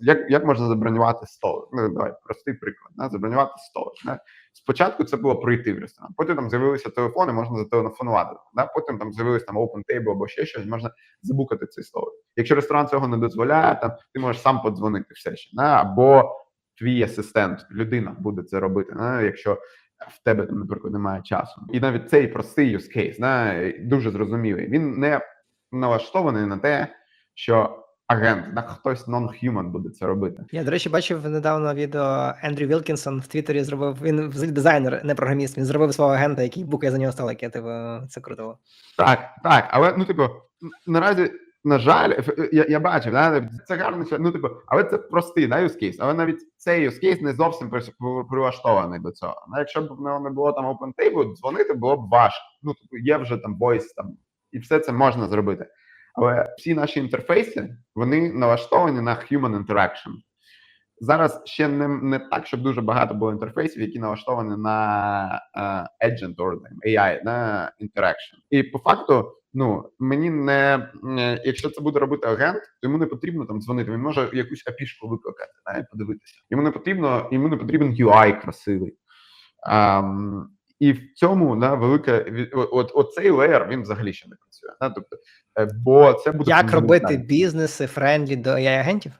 як, як можна забронювати стол? Ну давай простий приклад. Да? Забронювати стол. Да? Спочатку це було прийти в ресторан, потім там з'явилися телефони, можна зателефонувати. Да? Потім там з'явилися там open table або ще щось, можна забукати цей стол. Якщо ресторан цього не дозволяє, там ти можеш сам подзвонити все ще. Да? Або твій асистент, людина буде це робити, да? якщо в тебе там, наприклад, немає часу. І навіть цей простий use case, да? дуже зрозумілий. Він не налаштований на те, що агент, да, хтось non-human буде це робити. Я, до речі, бачив недавно відео Ендрю Вілкінсон в Твіттері зробив. Він взагалі дизайнер, не програміст. Він зробив свого агента, який букає за нього столики. Типу, це круто. Так, так, але ну, типу, наразі, на жаль, я, я бачив, да, це гарно, ну, типу, але це простий да, use case, але навіть цей use case не зовсім прилаштований до цього. Ну, якщо б не було там open table, дзвонити було б важко. Ну, типу, є вже там voice, там, і все це можна зробити. Але всі наші інтерфейси вони налаштовані на human interaction. Зараз ще не, не так, щоб дуже багато було інтерфейсів, які налаштовані на е, agent or AI, на interaction. І по факту, ну мені не е, якщо це буде робити агент, то йому не потрібно там дзвонити. Він може якусь апішку викликати, да, і подивитися. Йому не потрібно, йому не потрібен UI красивий. Um, і в цьому да, велика від- от, цей леєр він взагалі ще не працює. Да? Тобто, е, бо це буде Як робити бізнеси френдлі до AI-агентів?